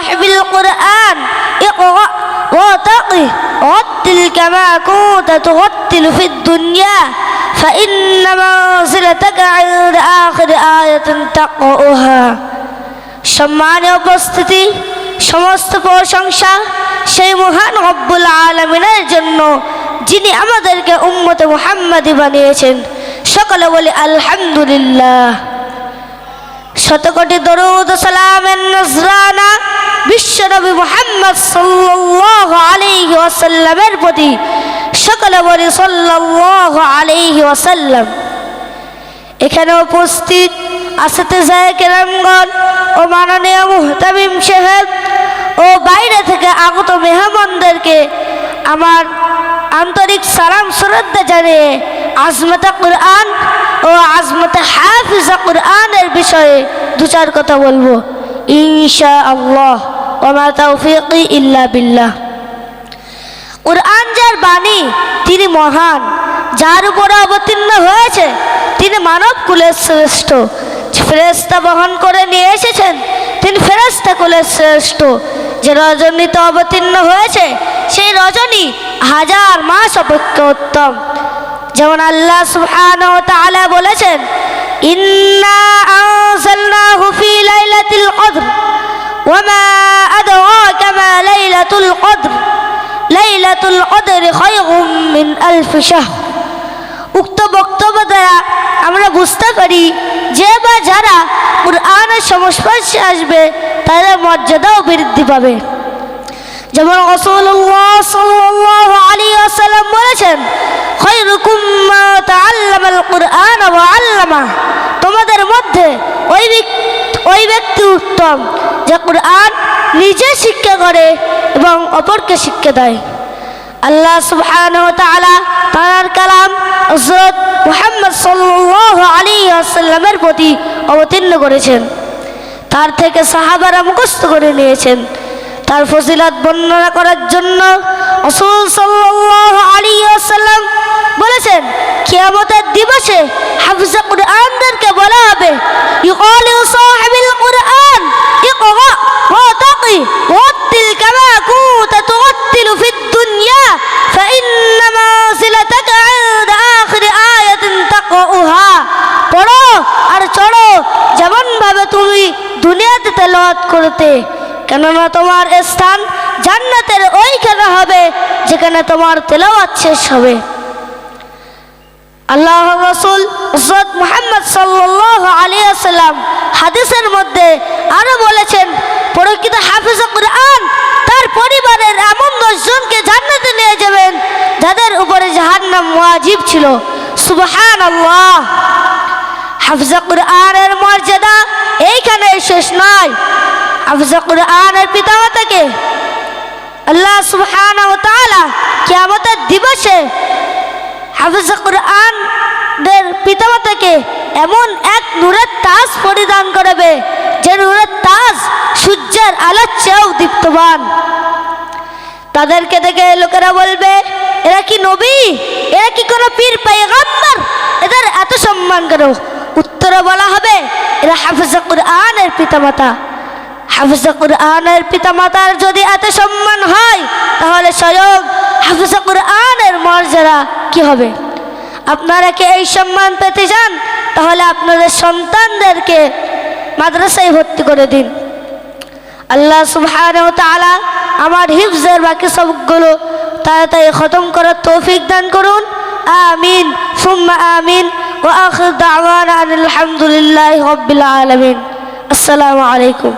صاحب القرآن اقرأ وارتقي ورتل كما كنت ترتل في الدنيا فإن منزلتك عند آخر آية تقرأها সম্মানীয় উপস্থিতি সমস্ত প্রশংসা সেই মহান রব্বুল আলমিনের জন্য যিনি আমাদেরকে উম্মতে মুহাম্মাদি বানিয়েছেন সকলে বলি আলহামদুলিল্লাহ শতকোটি দরুদ ও সালামের নজরানা বিশ্বনবী মুহাম্মদ সাল্লাল্লাহু আলাইহি ওয়াসাল্লামের প্রতি সকলে বলি সাল্লাল্লাহু আলাইহি ওয়াসাল্লাম। এখানে উপস্থিত আসতে যায় কেরামগণ ও মাননীয় মুহতামিম সাহেব ও বাইরে থেকে আগত মেহমানদেরকে আমার আন্তরিক সালাম শ্রদ্ধা জানিয়ে আজমতা কুরআন ও আজমতা হাফিজা কুরআনের বিষয়ে দু চার কথা বলব। ইনশা আল্লাহ ওমা ইল্লা বিল্লাহ। কুরআন যার বাণী, তিনি মহান। যার উপরে অবতীর্ণ হয়েছে, তিনি মানব কুলের শ্রেষ্ঠ। ফেরেস্তা বহন করে নিয়ে এসেছেন, তিনি ফেরেস্তা কুলের শ্রেষ্ঠ। যে রজনীতে অবতীর্ণ হয়েছে, সেই রজনী হাজার মাস অপেক্ষা উত্তম। যেমন আল্লাহ তাআলা বলেছেন, ইন্না আনজালনাহু উক্ত বক্তব্য দ্বারা আমরা বুঝতে পারি, যে বা যারা কুরআনের সংস্পর্শে আসবে, তাদের মর্যাদাও বৃদ্ধি পাবে। যেমন রসুল্লাহ সাল্লাল্লাহু আলাইহি ওয়াসাল্লাম বলেছেন তোমাদের মধ্যে ওই ওই ব্যক্তি উত্তম, যে কুরআন নিজে শিক্ষা করে এবং অপরকে শিক্ষা দেয়। আল্লাহ সুবহানাহু ওয়া তাআলা তার কালাম হযরত মুহাম্মদ সাল্লাল্লাহু আলাইহি ওয়াসাল্লামের প্রতি অবতীর্ণ করেছেন। তার থেকে সাহাবারা মুখস্থ করে নিয়েছেন। তার ফজিলত বর্ণনা করার জন্য রাসূল সাল্লাল্লাহু আলাইহি ওয়াসাল্লাম বলেছেন, কিয়ামতের দিবসে হাফিজা কুরআনদেরকে বলা হবে ইউকালু সাহিবিল কুরআন, ইকরা ওয়া তাকি ওয়াত্তিল হা পড়ো আর চড়ো। যেমনভাবে তুমি দুনিয়াতে তেলোয়াত করতে, কেননা তোমার স্থান জান্নাতের ওইখানে হবে, যেখানে তোমার তেলোয়াত শেষ হবে। আল্লাহ রসুল হজরত মোহাম্মদ সাল্লাহ আসসালাম হাদিসের মধ্যে আরও বলেছেন, প্রকৃত হাফিজ কুরআন তার পরিবারের এমন দশজনকে জান্নাতে নিয়ে যাবেন যাদের উপরে জাহান্নাম ওয়াজিব ছিল। সুবহান আল্লাহ হাফিজা কুরআনের মর্যাদা এইখানে শেষ নয়। হাফিজা কুরআনের পিতামাতাকে আল্লাহ সুবহানাহু ওয়া তাআলা কিয়ামতের দিবসে হাফিজা কুরআন দের পিতামাতাকে এমন এক নূরের তাজ পরিধান করাবে, যে নূরের তাজ সূর্যের আলোর চেয়েও দীপ্তবান। তাদেরকে দেখে লোকেরা বলবে নবী? এরা কি কোনো পীর পাইগাম্বার এদের এত সম্মান করো উত্তরে বলা হবে, এরা হাফিজা কুরআনের পিতামাতা। হাফিজা কুরআনের পিতামাতার যদি এত সম্মান হয়, তাহলে স্বয়ং হাফিজা কুরআনের মর্যাদা কি হবে? আপনারা কি এই সম্মান পেতে চান? তাহলে আপনাদের সন্তানদেরকে মাদ্রাসায় ভর্তি করে দিন। আল্লাহ তাআলা আমার হিফজের বাকি সবগুলো তাড়াতাড়ি খতম করার তৌফিক দান করুন। আমিন। সুম্মা আমিন। ওয়া আখির দাওয়ান আলহামদুলিল্লাহ হামদুলিল্লাহি আলমিন। আসসালামু আলাইকুম।